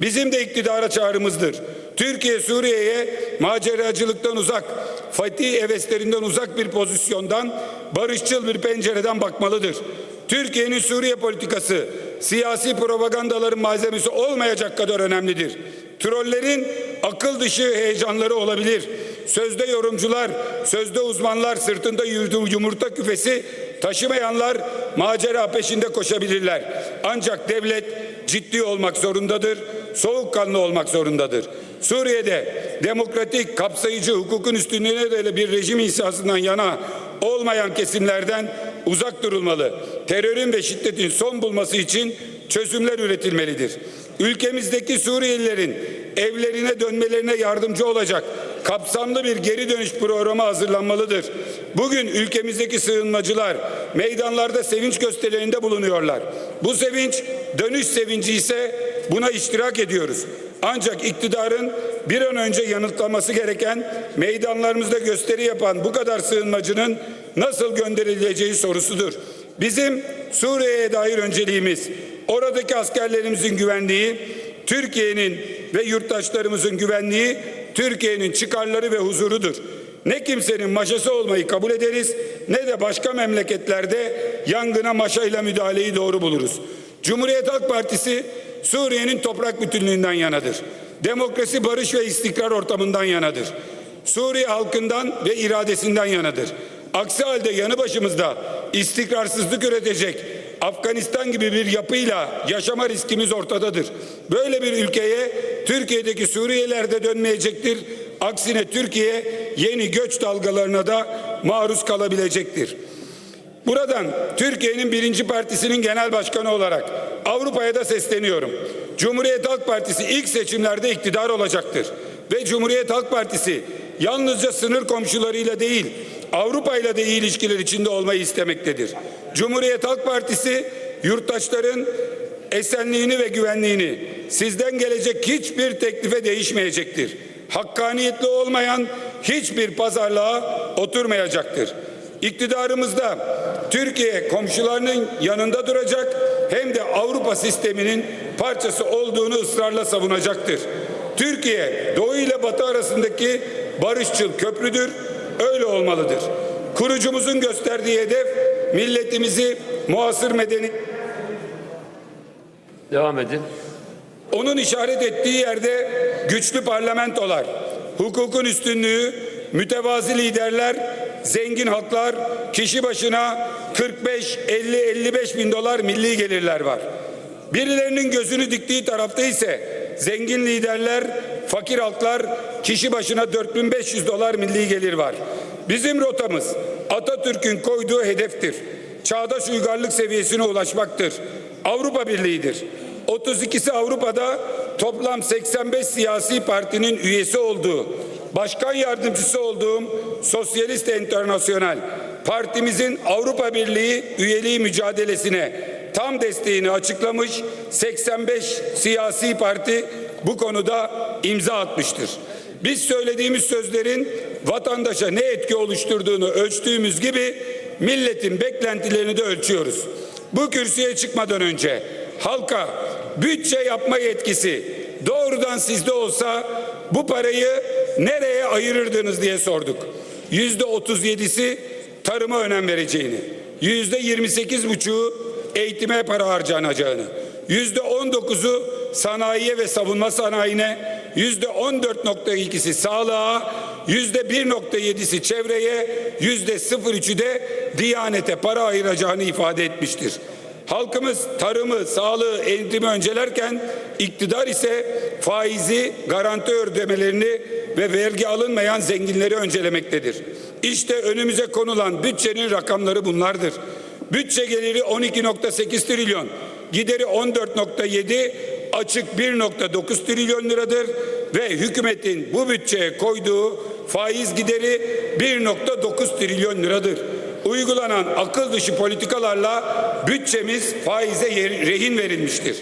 Bizim de iktidara çağrımızdır. Türkiye Suriye'ye maceracılıktan uzak, fatih heveslerinden uzak bir pozisyondan, barışçıl bir pencereden bakmalıdır. Türkiye'nin Suriye politikası siyasi propagandaların malzemesi olmayacak kadar önemlidir. Trollerin akıl dışı heyecanları olabilir. Sözde yorumcular, sözde uzmanlar sırtında yumurta küfesi taşımayanlar macera peşinde koşabilirler. Ancak devlet ciddi olmak zorundadır, soğukkanlı olmak zorundadır. Suriye'de demokratik, kapsayıcı, hukukun üstünlüğüne dayalı bir rejim inşasından yana olmayan kesimlerden uzak durulmalı. Terörün ve şiddetin son bulması için çözümler üretilmelidir. Ülkemizdeki Suriyelilerin evlerine dönmelerine yardımcı olacak kapsamlı bir geri dönüş programı hazırlanmalıdır. Bugün ülkemizdeki sığınmacılar meydanlarda sevinç gösterilerinde bulunuyorlar. Bu sevinç dönüş sevinci ise buna iştirak ediyoruz. Ancak iktidarın bir an önce yanıtlaması gereken meydanlarımızda gösteri yapan bu kadar sığınmacının nasıl gönderileceği sorusudur. Bizim Suriye'ye dair önceliğimiz oradaki askerlerimizin güvenliği, Türkiye'nin ve yurttaşlarımızın güvenliği, Türkiye'nin çıkarları ve huzurudur. Ne kimsenin maşası olmayı kabul ederiz ne de başka memleketlerde yangına maşayla müdahaleyi doğru buluruz. Cumhuriyet Halk Partisi Suriye'nin toprak bütünlüğünden yanadır. Demokrasi, barış ve istikrar ortamından yanadır. Suriye halkından ve iradesinden yanadır. Aksi halde yanı başımızda istikrarsızlık üretecek Afganistan gibi bir yapıyla yaşama riskimiz ortadadır. Böyle bir ülkeye Türkiye'deki Suriyeliler de dönmeyecektir. Aksine Türkiye yeni göç dalgalarına da maruz kalabilecektir. Buradan Türkiye'nin birinci partisinin genel başkanı olarak Avrupa'ya da sesleniyorum. Cumhuriyet Halk Partisi ilk seçimlerde iktidar olacaktır. Ve Cumhuriyet Halk Partisi yalnızca sınır komşularıyla değil Avrupa ile de iyi ilişkiler içinde olmayı istemektedir. Cumhuriyet Halk Partisi yurttaşların esenliğini ve güvenliğini sizden gelecek hiçbir teklife değişmeyecektir. Hakkaniyetli olmayan hiçbir pazarlığa oturmayacaktır. İktidarımızda Türkiye komşularının yanında duracak hem de Avrupa sisteminin parçası olduğunu ısrarla savunacaktır. Türkiye Doğu ile Batı arasındaki barışçıl köprüdür, öyle olmalıdır. Kurucumuzun gösterdiği hedef milletimizi muasır medeni Devam edin. onun işaret ettiği yerde güçlü parlamentolar, hukukun üstünlüğü, mütevazi liderler, zengin halklar, kişi başına 45, 50, 55 bin dolar milli gelirler var. Birilerinin gözünü diktiği tarafta ise zengin liderler, fakir halklar, kişi başına 4500 dolar milli gelir var. Bizim rotamız Atatürk'ün koyduğu hedeftir. Çağdaş uygarlık seviyesine ulaşmaktır. Avrupa Birliği'dir. 32'si Avrupa'da toplam 85 siyasi partinin üyesi olduğu, başkan yardımcısı olduğum Sosyalist Enternasyonel partimizin Avrupa Birliği üyeliği mücadelesine tam desteğini açıklamış 85 siyasi parti bu konuda imza atmıştır. Biz söylediğimiz sözlerin vatandaşa ne etki oluşturduğunu ölçtüğümüz gibi milletin beklentilerini de ölçüyoruz. Bu kürsüye çıkmadan önce halka bütçe yapma yetkisi doğrudan sizde olsa bu parayı nereye ayırırdınız diye sorduk. Yüzde otuz yedisi tarıma önem vereceğini, yüzde yirmi sekiz buçuğu eğitime para harcanacağını, yüzde on dokuzu sanayiye ve savunma sanayine, yüzde on dört nokta ikisi sağlığa, yüzde bir nokta yedisi çevreye, yüzde sıfır üçü de diyanete para ayıracağını ifade etmiştir. Halkımız tarımı, sağlığı, eğitimi öncelerken iktidar ise faizi, garanti ödemelerini ve vergi alınmayan zenginleri öncelemektedir. İşte önümüze konulan bütçenin rakamları bunlardır. Bütçe geliri 12.8 trilyon, gideri 14.7, açık 1.9 trilyon liradır ve hükümetin bu bütçeye koyduğu faiz gideri 1.9 trilyon liradır uygulanan akıl dışı politikalarla bütçemiz faize rehin verilmiştir.